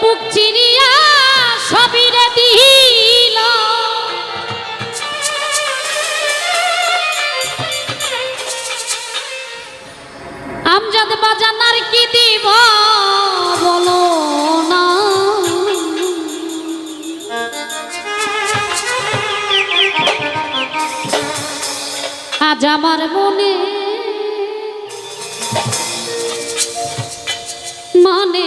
বুক চিরিয়া সবিরে দিল। আমজাদ বাজানার কি দিব বলো না। আজ আমার মনে মানে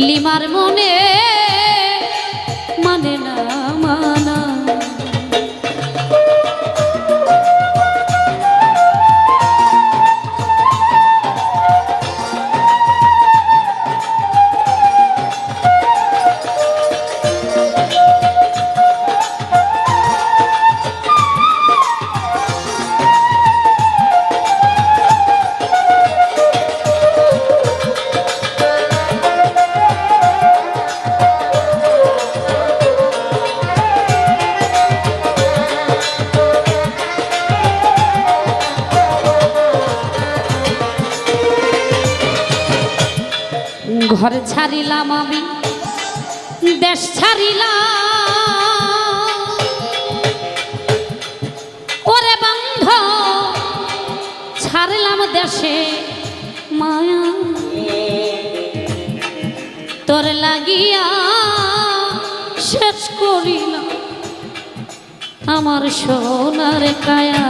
লিমার মনে মানে না মানা ঘর ছাড়িলাম আমি, দেশ ছাড়িলাম। বন্ধ, ছাড়লাম দেশে মায়া। তোর লাগিয়া শেষ করিলাম আমার সোনার কায়া।